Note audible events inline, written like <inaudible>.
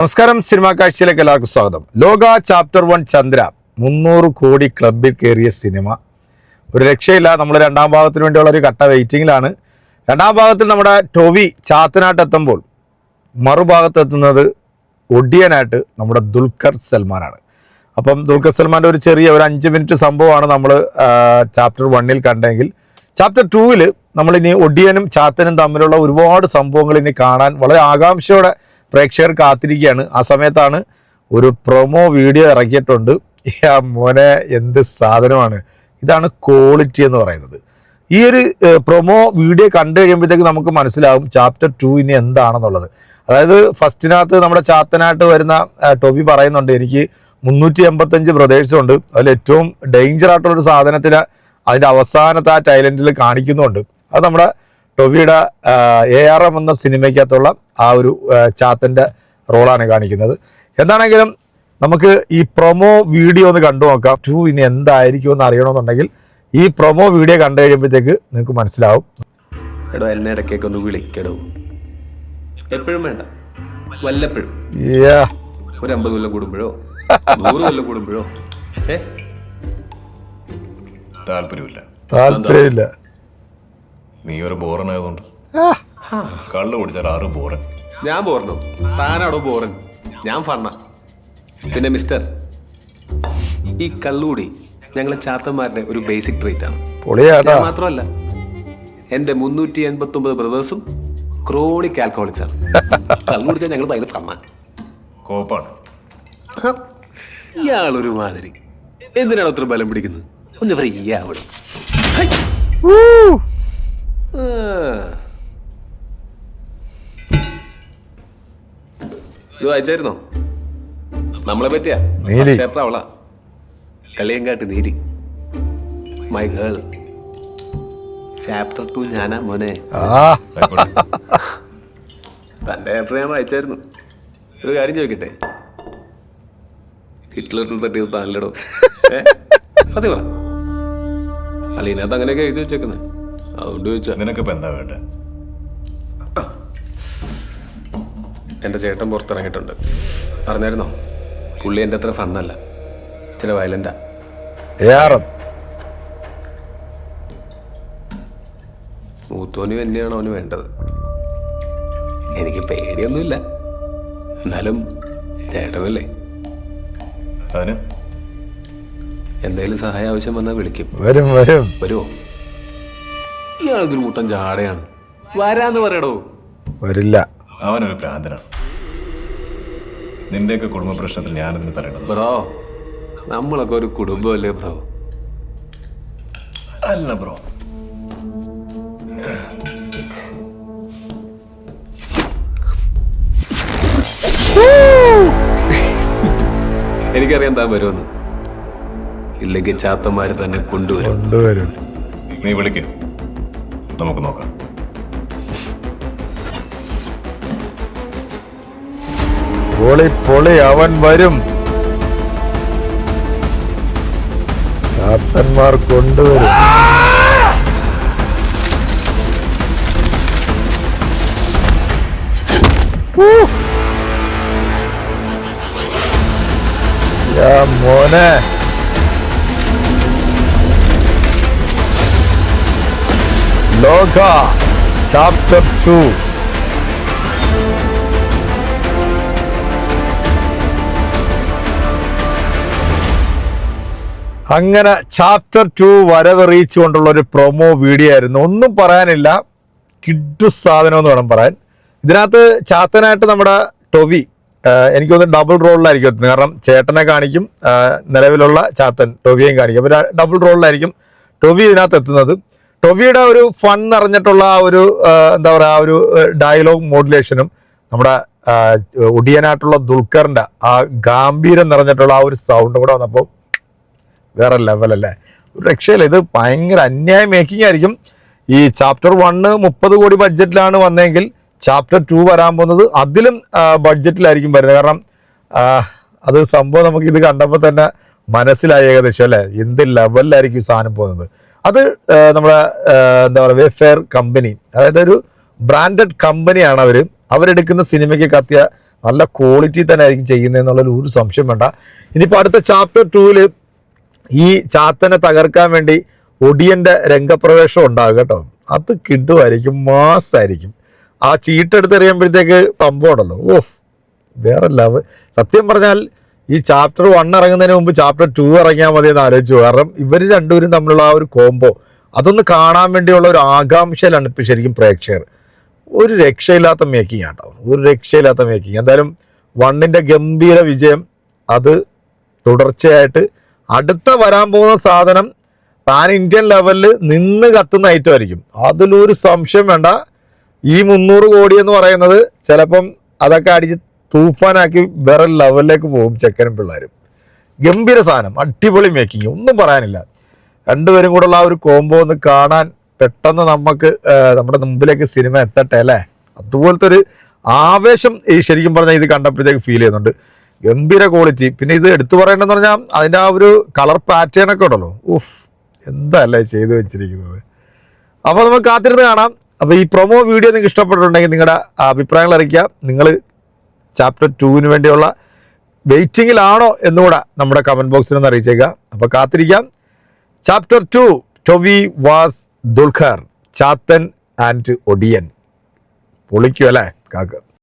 നമസ്കാരം സിനിമാ കാഴ്ചയിലേക്ക് എല്ലാവർക്കും സ്വാഗതം. ലോക ചാപ്റ്റർ വൺ ചന്ദ്ര മുന്നൂറ് കോടി ക്ലബിൽ കയറിയ സിനിമ. ഒരു രക്ഷയില്ല നമ്മൾ രണ്ടാം ഭാഗത്തിന് വേണ്ടിയുള്ള ഒരു കട്ട വെയിറ്റിങ്ങിലാണ്. രണ്ടാം ഭാഗത്തിൽ നമ്മുടെ ടൊവി ചാത്തനാട്ട് എത്തുമ്പോൾ മറുഭാഗത്തെത്തുന്നത് ഒടിയനായിട്ട് നമ്മുടെ ദുൽഖർ സൽമാനാണ്. അപ്പം ദുൽഖർ സൽമാന്റെ ഒരു ചെറിയ ഒരു അഞ്ച് മിനിറ്റ് സംഭവമാണ് നമ്മൾ ചാപ്റ്റർ വണ്ണിൽ കണ്ടെങ്കിൽ. ചാപ്റ്റർ ടൂവിൽ നമ്മളിനി ഒടിയനും ചാത്തനും തമ്മിലുള്ള ഒരുപാട് സംഭവങ്ങൾ ഇനി കാണാൻ വളരെ ആകാംക്ഷയോടെ പ്രേക്ഷകർ കാത്തിരിക്കുകയാണ്. ആ സമയത്താണ് ഒരു പ്രൊമോ വീഡിയോ ഇറക്കിയിട്ടുണ്ട്. ആ മോനെ എന്ത് സാധനമാണ്. ഇതാണ് ക്വാളിറ്റി എന്ന് പറയുന്നത്. ഈ ഒരു പ്രൊമോ വീഡിയോ കണ്ടു കഴിയുമ്പോഴത്തേക്ക് നമുക്ക് മനസ്സിലാകും ചാപ്റ്റർ ടു ഇനി എന്താണെന്നുള്ളത്. അതായത് ഫസ്റ്റിനകത്ത് നമ്മുടെ ചാത്തനായിട്ട് വരുന്ന ടോപ്പി പറയുന്നുണ്ട് എനിക്ക് മുന്നൂറ്റി എൺപത്തഞ്ച് ബ്രദേഴ്സും ഉണ്ട്. അതിൽ ഏറ്റവും ഡേഞ്ചർ ആയിട്ടുള്ള ഒരു സാധനത്തിന് അതിന്റെ അവസാനത്തെ ആ ടൈലൻഡിൽ കാണിക്കുന്നുണ്ട്. അത് നമ്മുടെ ടൊവിയുടെ എ ആർ എം എന്ന സിനിമയ്ക്കകത്തുള്ള ആ ഒരു ചാത്തന്റെ റോളാണ് കാണിക്കുന്നത്. എന്താണെങ്കിലും നമുക്ക് ഈ പ്രൊമോ വീഡിയോ ഒന്ന് കണ്ടു നോക്കാം. ടു ഇനി എന്തായിരിക്കും എന്ന് അറിയണമെന്നുണ്ടെങ്കിൽ ഈ പ്രൊമോ വീഡിയോ കണ്ടു കഴിയുമ്പോഴത്തേക്ക് നിങ്ങൾക്ക് മനസ്സിലാവും. എടോ എന്നെ ഇടയ്ക്കൊക്കെ ഒന്ന് വിളിക്കടോ. എപ്പോഴും വേണ്ട. വല്ലപ്പോഴും. Yeah. ഒരു അമ്പത് കൊല്ലം കൂടുമ്പോഴോ? <laughs> നൂറ് കൊല്ലം കൂടുമ്പോഴോ? ഏ? താല്പര്യമില്ല. താല്പര്യമില്ല. നീ ഒരു ബോറനായതുകൊണ്ട് കള്ളു കുടിച്ചാൽ ആറ് ബോറൻ. ഞാൻ ബോർണോ താനാടോ ബോറൻ? ഞാൻ ഫണ്ണ. പിന്നെ മിസ്റ്റർ ഈ കള്ളുകൂടി ഞങ്ങളെ ചാത്തന്മാരുടെ ഒരു ബേസിക് ട്രീറ്റ് ആണ്. പൊളിയാട്ടാ ഞാൻ മാത്രമല്ല എന്റെ മുന്നൂറ്റി എൺപത്തി ഒമ്പത് ബ്രദേഴ്സും ക്രോണിക് ആൽക്കോളിക്സ് ആണ്. കള്ളു കുടിച്ചാൽ ഞങ്ങൾ ഭയങ്കര ഫണ്ണ കോപ്പാണ്. ഇയാളൊരു മാതിരി. എന്തിനാണ് അത്ര ബലം പിടിക്കുന്നത്? ഒന്ന് ഫ്രീ ആവണം. ഇത് വായിച്ചായിരുന്നോ നമ്മളെ പറ്റിയാ. ചാപ്റ്റർ അവളാ. Kaliyankattu Neeli. My girl chapter two ഞാനാ മോനെ. തന്റെ പേപ്പർ ഞാൻ വായിച്ചായിരുന്നു. ഒരു കാര്യം ചോദിക്കട്ടെ? ഹിറ്റ്ലറിന് തട്ടിയത് താനല്ലടോ? സത്യം പറ. അല്ല ഇതിനകത്ത് അങ്ങനെയൊക്കെ എഴുതി വെച്ചേക്കുന്നത് അതുകൊണ്ട് ചോദിച്ചാ. നിനക്കിപ്പോ എന്താ വേണ്ടേ? എന്റെ ചേട്ടൻ പുറത്തിറങ്ങിയിട്ടുണ്ട്. അറിഞ്ഞായിരുന്നോ? പുള്ളി എന്റെ അത്ര ഫണ്ണല്ല. ചില വയലന്റാ മൂത്തോന് തന്നെയാണ് അവന് വേണ്ടത്. എനിക്ക് പേടിയൊന്നുമില്ല. എന്നാലും ചേട്ടനല്ലേ? അതിന് എന്തെങ്കിലും സഹായം ആവശ്യം വന്നാൽ വിളിക്കും. വരും വരും. വരുമോ ഇയാളിതൊരു കൂട്ടം ചാടയാണ് വരാന്ന് പറയടോ. വരില്ല. അവനൊരു പ്രാന്തനാണ് നിന്റെയൊക്കെ കുടുംബ പ്രശ്നത്തിൽ ഞാനതിന് പറയണം ബ്രോ നമ്മളൊക്കെ ഒരു കുടുംബമല്ലേ ബ്രോ? അല്ല ബ്രോ. എനിക്കറിയാൻ താൻ വരുമെന്ന്. ഇല്ലെങ്കിൽ ചാത്തന്മാര് തന്നെ കൊണ്ടുവരും. കൊണ്ടുവരും. നീ വിളിക്ക്. നമുക്ക് നോക്കാം. പൊളി പൊളി അവൻ വരും. കാത്തന്മാർ കൊണ്ടുവരും. മോനെ. Lokah chapter two. അങ്ങനെ ചാപ്റ്റർ ടു വരവറിയിച്ചുകൊണ്ടുള്ള ഒരു പ്രൊമോ വീഡിയോ ആയിരുന്നു ഒന്നും പറയാനില്ല. കിഡു സാധനം എന്ന് വേണം പറയാൻ. ഇതിനകത്ത് ചാത്തനായിട്ട് നമ്മുടെ ടൊവി എനിക്ക് തോന്നുന്നു ഡബിൾ റോളിലായിരിക്കും കാരണം ചേട്ടനെ കാണിക്കും നിലവിലുള്ള ചാത്തൻ ടൊവിയെയും കാണിക്കും. അപ്പോൾ ഡബിൾ റോളിലായിരിക്കും ടൊവി ഇതിനകത്ത് എത്തുന്നത്. ടൊവിയുടെ ഒരു ഫൺ നിറഞ്ഞിട്ടുള്ള ഒരു എന്താ പറയുക ഒരു ഡയലോഗ് മോഡുലേഷനും നമ്മുടെ ഒടിയനായിട്ടുള്ള ദുൽഖറിന്റെ ആ ഗാംഭീര്യം നിറഞ്ഞിട്ടുള്ള ആ ഒരു സൗണ്ടും കൂടെ വന്നപ്പോൾ വേറെ ലെവലല്ലേ ഒരു രക്ഷയില്ല. ഇത് ഭയങ്കര അന്യായ മേക്കിംഗ് ആയിരിക്കും. ഈ ചാപ്റ്റർ വണ്ണ് മുപ്പത് കോടി ബഡ്ജറ്റിലാണ് വന്നതെങ്കിൽ ചാപ്റ്റർ ടു വരാൻ പോകുന്നത് അതിലും ബഡ്ജറ്റിലായിരിക്കും വരുന്നത്. കാരണം അത് സംഭവം നമുക്ക് ഇത് കണ്ടപ്പോൾ തന്നെ മനസ്സിലായി ഏകദേശം അല്ലേ? എന്ത് ലെവലിലായിരിക്കും സാധനം പോകുന്നത്? അത് നമ്മുടെ എന്താ പറയുക വേഫെയർ കമ്പനി അതായത് ഒരു ബ്രാൻഡഡ് കമ്പനിയാണ് അവർ അവരെടുക്കുന്ന സിനിമയ്ക്ക് കത്തിയ നല്ല ക്വാളിറ്റി തന്നെ ആയിരിക്കും ചെയ്യുന്നതെന്നുള്ളതിൽ ഒരു സംശയം വേണ്ട. ഇനിയിപ്പോൾ അടുത്ത ചാപ്റ്റർ ടൂവിൽ ഈ ചാത്തനെ തകർക്കാൻ വേണ്ടി ഒടിയന്റെ രംഗപ്രവേശം ഉണ്ടാകും കേട്ടോ. അത് കിഡുമായിരിക്കും മാസായിരിക്കും. ആ ചീട്ടെടുത്തെറിയുമ്പോഴത്തേക്ക് പമ്പുണ്ടല്ലോ. ഓഫ് വേറെ ലവ് സത്യം പറഞ്ഞാൽ ഈ ചാപ്റ്റർ വൺ ഇറങ്ങുന്നതിന് മുമ്പ് ചാപ്റ്റർ ടു ഇറങ്ങിയാൽ മതി എന്ന് ആലോചിച്ചു. കാരണം ഇവർ രണ്ടുപേരും തമ്മിലുള്ള ആ ഒരു കോംബോ അതൊന്ന് കാണാൻ വേണ്ടിയുള്ള ഒരു ആകാംക്ഷയിലാണ് ഇപ്പം ശരിക്കും പ്രേക്ഷകർ. ഒരു രക്ഷയില്ലാത്ത മേക്കിംഗ് ആട്ടോ. ഒരു രക്ഷയില്ലാത്ത മേക്കിംഗ് എന്തായാലും വണ്ണിന്റെ ഗംഭീര വിജയം അത് തുടർച്ചയായിട്ട് അടുത്ത വരാൻ പോകുന്ന സാധനം പാൻ ഇന്ത്യൻ ലെവലിൽ നിന്ന് കത്തുന്ന ഐറ്റം ആയിരിക്കും. അതിലൊരു സംശയം വേണ്ട. ഈ മുന്നൂറ് കോടി എന്ന് പറയുന്നത് ചിലപ്പം അതൊക്കെ അടിച്ച് തൂഫാനാക്കി വേറെ ലെവലിലേക്ക് പോകും ചെക്കനും പിള്ളേരും. ഗംഭീര സാധനം അടിപൊളി മേക്കിംഗ് ഒന്നും പറയാനില്ല. രണ്ടുപേരും കൂടെയുള്ള ആ ഒരു കോംബോ ഒന്ന് കാണാൻ പെട്ടെന്ന് നമുക്ക് നമ്മുടെ മുമ്പിലേക്ക് സിനിമ എത്തട്ടെ അല്ലേ? അതുപോലത്തെ ഒരു ആവേശം ഈ ശരിക്കും പറഞ്ഞാൽ ഇത് കണ്ടപ്പോഴത്തേക്ക് ഫീൽ ചെയ്യുന്നുണ്ട്. ഗംഭീര ക്വാളിറ്റി പിന്നെ ഇത് എടുത്തു പറയേണ്ടതെന്ന് പറഞ്ഞാൽ അതിന്റെ ആ ഒരു കളർ പാറ്റേൺ ഒക്കെ ഉണ്ടല്ലോ. ഉഫ് എന്തല്ലേ ചെയ്തു വെച്ചിരിക്കുന്നത്. അപ്പോൾ നമുക്ക് കാത്തിരുന്ന് കാണാം. അപ്പോൾ ഈ പ്രൊമോ വീഡിയോ നിങ്ങൾക്ക് ഇഷ്ടപ്പെട്ടിട്ടുണ്ടെങ്കിൽ നിങ്ങളുടെ അഭിപ്രായങ്ങൾ അറിയിക്കുക. നിങ്ങൾ ചാപ്റ്റർ ടുവിന് വേണ്ടിയുള്ള വെയിറ്റിങ്ങിലാണോ എന്നുകൂടെ നമ്മുടെ കമന്റ് ബോക്സിൽ ഒന്ന് അറിയിച്ചേക്കുക. അപ്പോൾ കാത്തിരിക്കാം. ചാപ്റ്റർ ടു ടൊവി വാസ് ദുൽഖർ ചാത്തൻ ആൻഡ് ഒടിയൻ പൊളിക്കും അല്ലേ? കാക്ക.